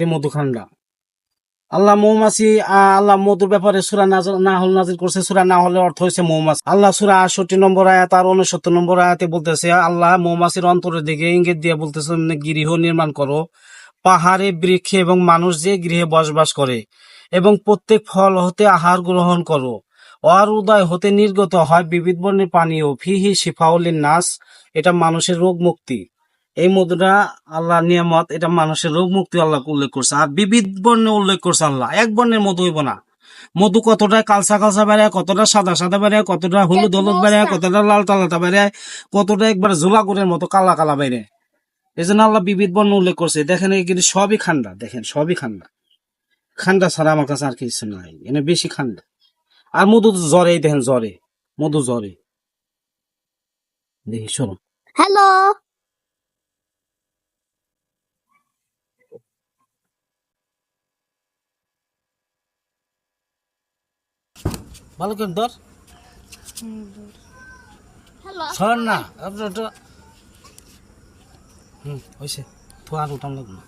এই মধু খান্ডা আল্লাহ মৌমাছি আল্লাহ মধুর ব্যাপারে সুরা নাজর না হল নাজির করছে। সুরা না হলে অর্থ হয়েছে মৌমাছি। আল্লাহ সুরা আটষট্টি নম্বর আয়াত আর উনসত্তর নম্বর আয়াতে বলতেছে, আল্লাহ মৌমাছির অন্তরের দিকে ইঙ্গিত দিয়ে বলতেছে "তোমরা গৃহ নির্মাণ করো। পাহাড়ে বৃক্ষে এবং মানুষ যে গৃহে বসবাস করে এবং প্রত্যেক ফল হতে আহার গ্রহণ করো। অর উদয় হতে নির্গত হয় বিবিধ বর্ণের পানীয়। ফিহি শিফাউলিন নাস। এটা মানুষের রোগ মুক্তি। এই মধুটা আল্লাহ নিয়ামত, এটা মানুষের রোগ মুক্তি আল্লাহ উল্লেখ করছে। আর বিবিধ বর্ণে উল্লেখ করছে আল্লাহ। এক বর্ণের মধু হইব না। মধু কতটা কালসা কালসা বেড়ায়, কতটা সাদা সাদা বেড়ায়, কতটা হলুদ হলুদ বেড়ায়, কতটা লাল লালটা বেড়ায়, কতটা একবার জোলাগুড়ের মতো কালা কালা বেড়ে এই জন্য আল্লাহ বিবিধ বর্ণ উল্লেখ করছে। দেখেন কিন্তু সবই খান্ডা, দেখেন সবই খান্ডা। খান্ডা ছাড়া আমার কাছে আর কিছু নাই, এনে বেশি খান্ডা। আর মধু তো জ্বরে দেখেন জ্বরে, মধু জ্বরে। দেখি, শোনো। হ্যালো। ভালো কেন তোর সর না আপনার হুম হয়েছে লাগবে না।